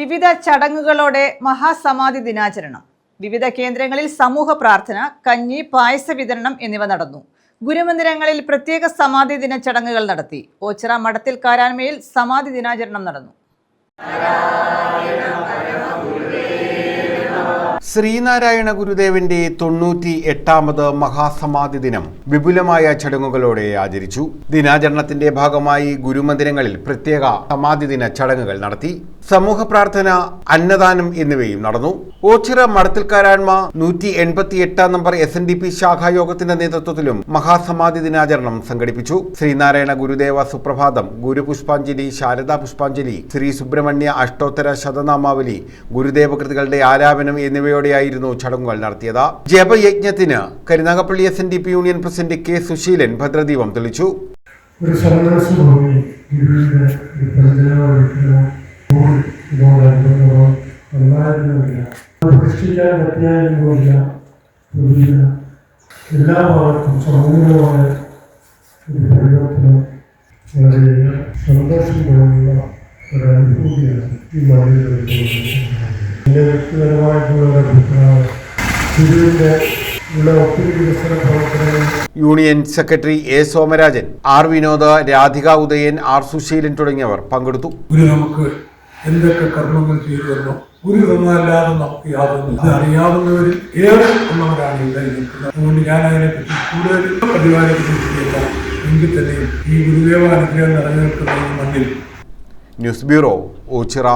വിവിധ ചടങ്ങുകളോടെ മഹാസമാധി ദിനാചരണം. വിവിധ കേന്ദ്രങ്ങളിൽ സമൂഹ പ്രാർത്ഥന കഞ്ഞി പായസ വിതരണം എന്നിവ നടന്നു. ഗുരുമന്ദിരങ്ങളിൽ പ്രത്യേക സമാധി ദിന ചടങ്ങുകൾ നടത്തി. ഓച്ചിറ മഠത്തിൽ കാരാൻമയിൽ സമാധി ദിനാചരണം നടന്നു. ശ്രീനാരായണ ഗുരുദേവന്റെ തൊണ്ണൂറ്റി എട്ടാമത് മഹാസമാധി ദിനം വിപുലമായ ചടങ്ങുകളോടെ ആചരിച്ചു. ദിനാചരണത്തിന്റെ ഭാഗമായി ഗുരുമന്ദിരങ്ങളിൽ പ്രത്യേക സമാധി ദിന ചടങ്ങുകൾ നടത്തി. സമൂഹ പ്രാർത്ഥന അന്നദാനം എന്നിവയും നടന്നു. ഓച്ചിറ മടത്തിൽക്കാരാൻമ നൂറ്റി എൺപത്തി എട്ടാം number S N D P ശാഖായോഗത്തിന്റെ നേതൃത്വത്തിലും മഹാസമാധി ദിനാചരണം സംഘടിപ്പിച്ചു. ശ്രീനാരായണ ഗുരുദേവ സുപ്രഭാതം ഗുരുപുഷ്പാഞ്ജലി ശാരദാ പുഷ്പാഞ്ജലി ശ്രീ സുബ്രഹ്മണ്യ അഷ്ടോത്തര ശതനാമാവലി ഗുരുദേവ കൃതികളുടെ ആലാപനം എന്നിവയോടെയായിരുന്നു ചടങ്ങുകൾ നടത്തിയത്. ജപയജ്ഞത്തിന് Karunagappally S N D P union president K Susheelan ഭദ്രദീപം തെളിച്ചു. ഒരു ഇതോടനുഭവമോ ഉണ്ടായിരുന്നില്ല പ്രതിഷ്ഠിക്കാൻ പറ്റിയായിരുന്നില്ല പുതിയ എല്ലാ ഭാഗത്തും സമൂലമായ ഒരു പരിവർത്തനം വളരെ സന്തോഷം തോന്നുന്ന ഒരു അനുഭൂതിയാണ് ഈ മലയിലുള്ള എന്റെ വ്യക്തിപരമായിട്ടുള്ള ഒരു അഭിപ്രായം പ്രവർത്തനങ്ങൾ union secretary A Somarajan R Vinod Radhika Udayan R Susheelan തുടങ്ങിയവർ പങ്കെടുത്തു. നമുക്ക് എന്തൊക്കെ കർമ്മങ്ങൾ ചെയ്തുവെന്നോ ഒരു തന്നതല്ലാതെ നമുക്ക് യാതൊന്നും ഇത് അറിയാവുന്നവരിൽ ഏറെ ഉള്ളവരാണ് ഇവിടെ നിൽക്കുന്നത്. അതുകൊണ്ട് ഞാൻ അതിനെപ്പറ്റി കൂടുതൽ പ്രതിപാദിക്കുന്നില്ല എങ്കിൽ തന്നെയും ഈ ഗുരുദേവ അനുഗ്രഹം നിലനിൽക്കുന്ന മണ്ണിൽ. News bureau Ochira